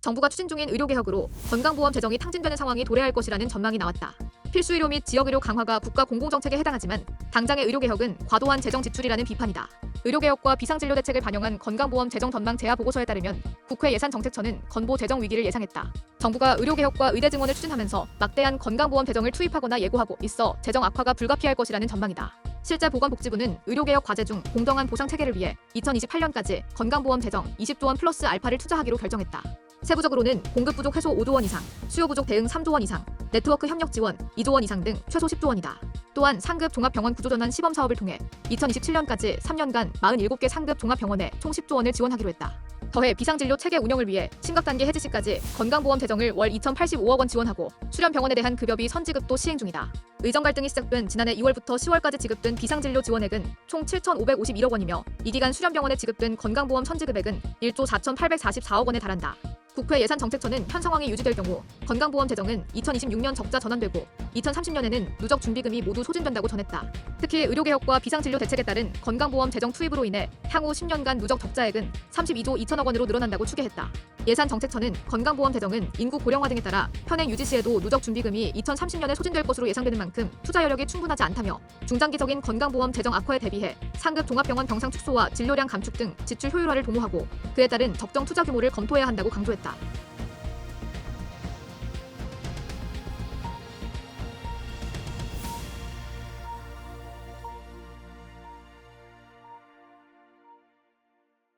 정부가 추진 중인 의료 개혁으로 건강보험 재정이 탕진되는 상황이 도래할 것이라는 전망이 나왔다. 필수 의료 및 지역 의료 강화가 국가 공공 정책에 해당하지만 당장의 의료 개혁은 과도한 재정 지출이라는 비판이다. 의료 개혁과 비상진료 대책을 반영한 건강보험 재정 전망 제야 보고서에 따르면 국회 예산정책처는 건보 재정 위기를 예상했다. 정부가 의료 개혁과 의대 증원을 추진하면서 막대한 건강보험 재정을 투입하거나 예고하고 있어 재정 악화가 불가피할 것이라는 전망이다. 실제 보건복지부는 의료개혁 과제 중 공정한 보상 체계를 위해 2028년까지 건강보험 재정 20조 원 플러스 알파를 투자하기로 결정했다. 세부적으로는 공급 부족 해소 5조 원 이상, 수요 부족 대응 3조 원 이상, 네트워크 협력 지원 2조 원 이상 등 최소 10조 원이다. 또한 상급 종합병원 구조전환 시범 사업을 통해 2027년까지 3년간 47개 상급 종합병원에 총 10조 원을 지원하기로 했다. 더해 비상진료 체계 운영을 위해 심각 단계 해제 시까지 건강보험 재정을 월 2,085억 원 지원하고 수련 병원에 대한 급여비 선지급도 시행 중이다. 의정 갈등이 시작된 지난해 2월부터 10월까지 지급된 비상진료 지원액은 총 7,551억 원이며 이 기간 수련 병원에 지급된 건강보험 선지급액은 1조 4,844억 원에 달한다. 국회 예산정책처는 현 상황이 유지될 경우 건강보험 재정은 2026년 적자 전환되고 2030년에는 누적 준비금이 모두 소진된다고 전했다. 특히 의료개혁과 비상진료 대책에 따른 건강보험 재정 투입으로 인해 향후 10년간 누적 적자액은 32조 2천억 원으로 늘어난다고 추계했다. 예산정책처는 건강보험 재정은 인구 고령화 등에 따라 현행 유지 시에도 누적 준비금이 2030년에 소진될 것으로 예상되는 만큼 투자 여력이 충분하지 않다며 중장기적인 건강보험 재정 악화에 대비해 상급 종합병원 병상 축소와 진료량 감축 등 지출 효율화를 도모하고 그에 따른 적정 투자 규모를 검토해야 한다고 강조했다.